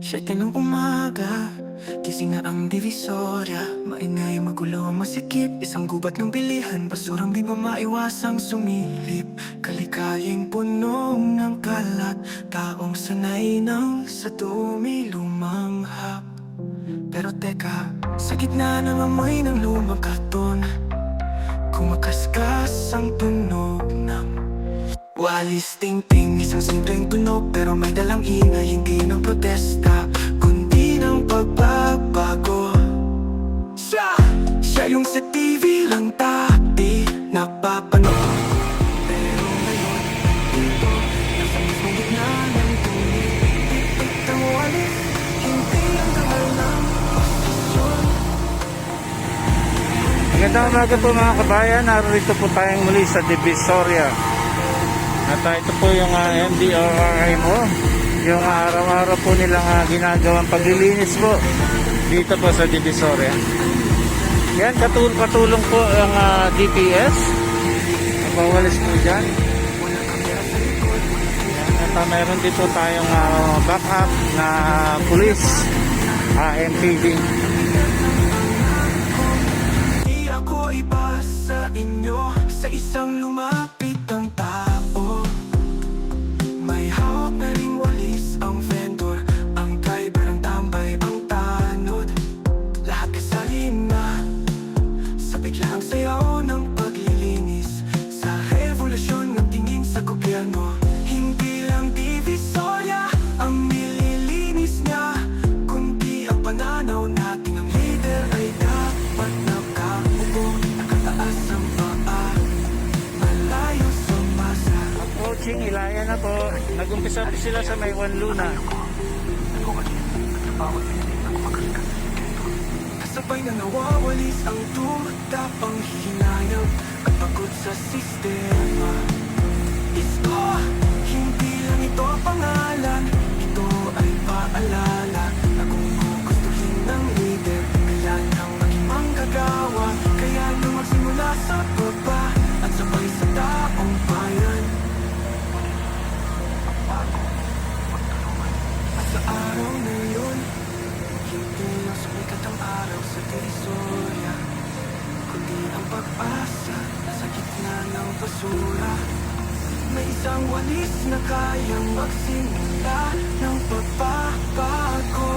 Siyete ng umaga Gising na ang divisorya. Maingay, magulo, masikip. Isang gubat ng bilihan Basurang di ba maiwasang sumilip? Kalikaying puno ng kalat Taong sanay ng sa dumi lumanghap. Pero teka, sa gitna ng amoy ng lumang karton Kumakaskas ang tunog Walis ting-ting, isang simpleng tunog Pero may dalang ingay, hindi ng protesta Kundi ng pagbabago Siya, siya yung sa TV lang dati Napapanood Pero ngayon, dito Nasa mismong ng tulig Ipit ang walis Hindi ang dangal ng posisyon Magandang umaga po mga kabayan. Narito po tayong muli sa Divisoria. At ah, ito po yung uh, MDRRMO. Yung ah, araw-araw po nilang ah, ginagawang paglilinis po dito po sa Divisoria. Yan, katul katulong po ang ah, DPS. Napawalis po dyan. At ah, meron dito tayong ah, backup na police, ah, MPD. Biglang sayaw ng paglilinis Sa revolusyon ng tingin sa gobyerno Hindi lang divisorya ang nililinis niya Kundi ang pananaw nating ang leader ay dapat nakaupo Nakataas ang paa Malayo sa masa Approaching Ilaya na po. Nag-umpisa sila sa may Juan Luna. Kasabay na nawawalis ang tuta Ang hinayang at pagod sa sistema. Isko, hindi lang ito pangalan Ito ay paalala ng basura. May isang walis na kayang magsimula ng pagbabago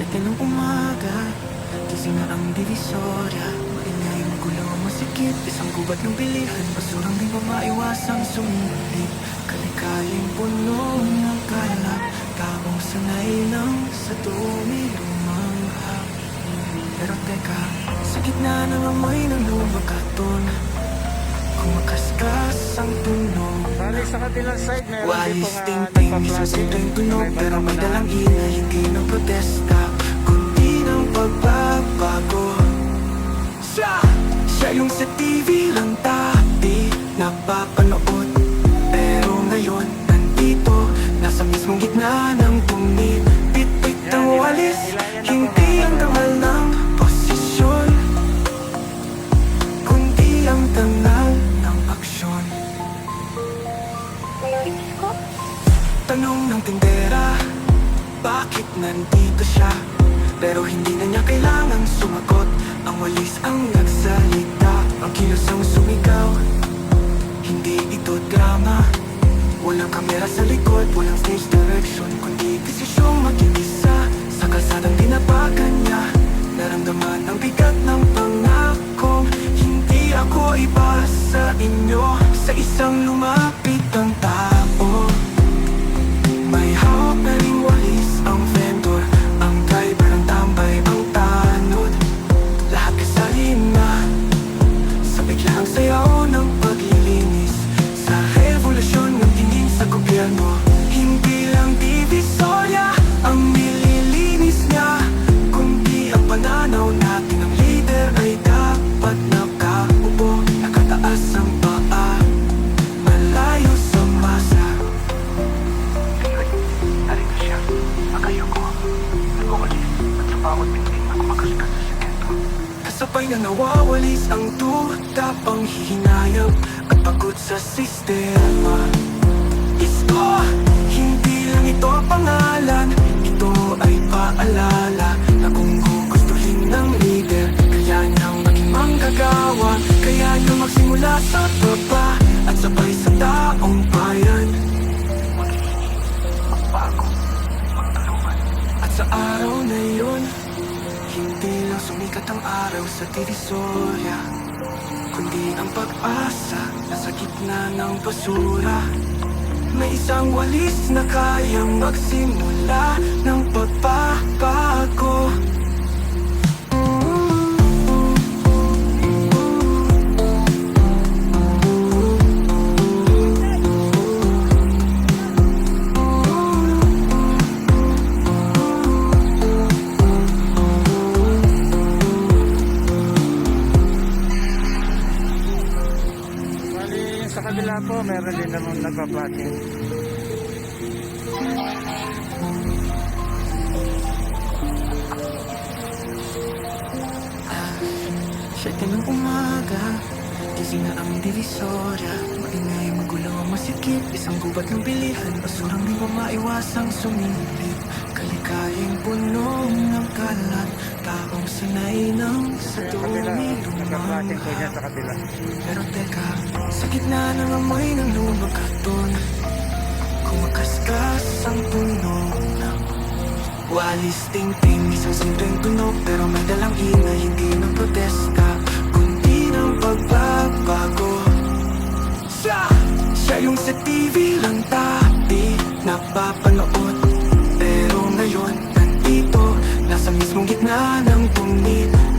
Siyete ng umaga Gising na ang divisorya. Maingay, magulo, masikip Isang gubat ng bilihan. Basurang di ba maiwasang sumilip. Kalikaying puno ng kalat Taong sanay ng sa dumi lumanghap. Pero teka, sa gitna ng amoy ng lumang karton Kumakaskas ang tunog Bali sa kabilang side, meron din Walis ting-ting, isang simpleng tunog Pero may dalang ingay, hindi ng protesta Kundi ng pagbabago. Siya, siya yung sa TV lang dati Napapanood Bakit nandito siya? Pero hindi na niya kailangang sumagot. Ang walis ang nagsalita. Ang kilos ang sumigaw. Hindi ito drama. Walang kamera sa likod Walang stage direction Kundi desisyong mag-isa Sa kalsadang tinapakan niya Naramdaman ang bigat ng Sabay na nawawalis ang duda Panghihinayang at pagod sa sistema. Isko, hindi lang ito pangalan Ito ay paalala Na kung gugustuhin ng leader Kaya niyang maging manggagawa Divisoria Kundi ang pag-asa Nasa gitna ng basura. May isang walis na kayang magsimula Ng pagbabago meron din naman nagpa-plotting. Siyete ng umaga Gising na ang divisorya. Maingay, magulo, masikip Isang gubat ng bilihan. Basurang di mo maiwasang sumilip Kalikayang puno ng kalat Taong sanay ng sa dumi lumangha. Pero teka, sa gitna ng amoy ng lumagaton Kumakaskas ang puno ng Walis. Ting-ting, isang simpleng tunog Pero may dalang ingay, hindi ng protesta Kundi ng pagbabago. Siya, siya yung sa TV lang dati Napapanood ngayon, nandito Nasa mismong gitna ng tungit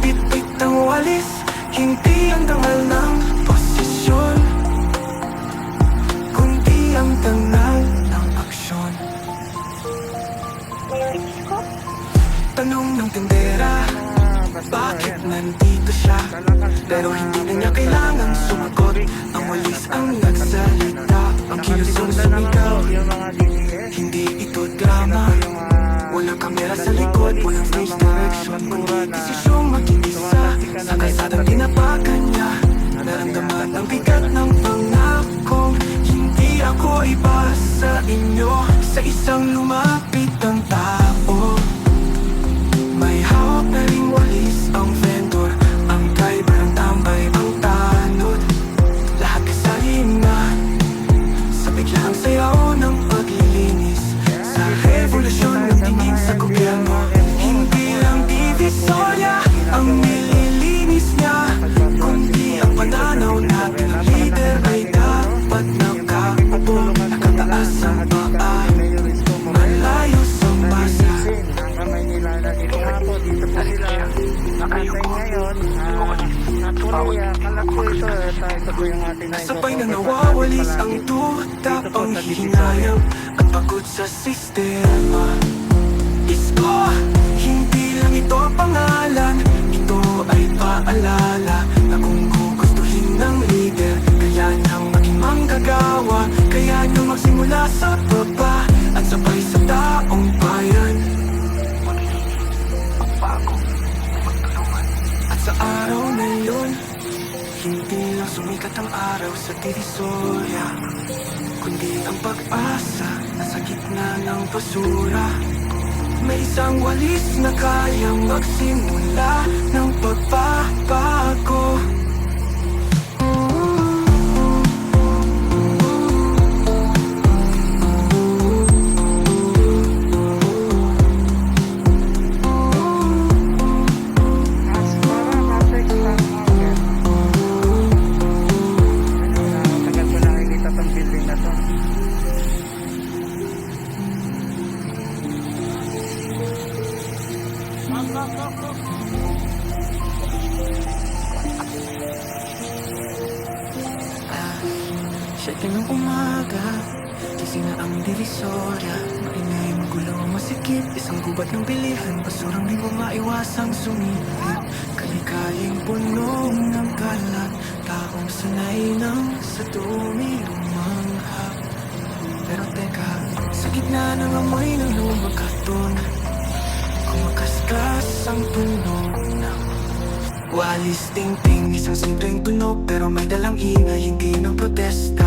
kamera sa likod Walang stage direction. Kundi desisyong mag-isa Sa kalsadang tinapakan niya. Naramdaman ang bigat ng pangakong Hindi ako iba sa inyo. Sa isang lumapit ang tao duda Panghihinayang at pagod sa sistema. Isko, hindi lang ito pangalan. Ito ay paalala Na kung gugustuhin ng leader Kaya niyang maging manggagawa Kaya niyang magsimula sa baba At sabay sa taong bayan. Magbago, magtulungan. At sa araw na yun hindi sumikat ang araw sa Divisoria Kundi ang pag-asa Nasa gitna ng basura. May isang walis na kayang magsimula Ng pagbabago Siyete ng umaga Gising na ang divisorya. Maingay, magulo, masikip Isang gubat ng bilihan Basurang di mo maiwasang sumilip. Kalikaling puno ng kalat Taong sanay ng sa dumi lumangha Pero teka, sa gitna ng amoy ng lumagaton Kumakaskas ang puno ng Wala Alis ting-ting, isang simpleng tunog Pero may dalang ingay, hindi ng protesta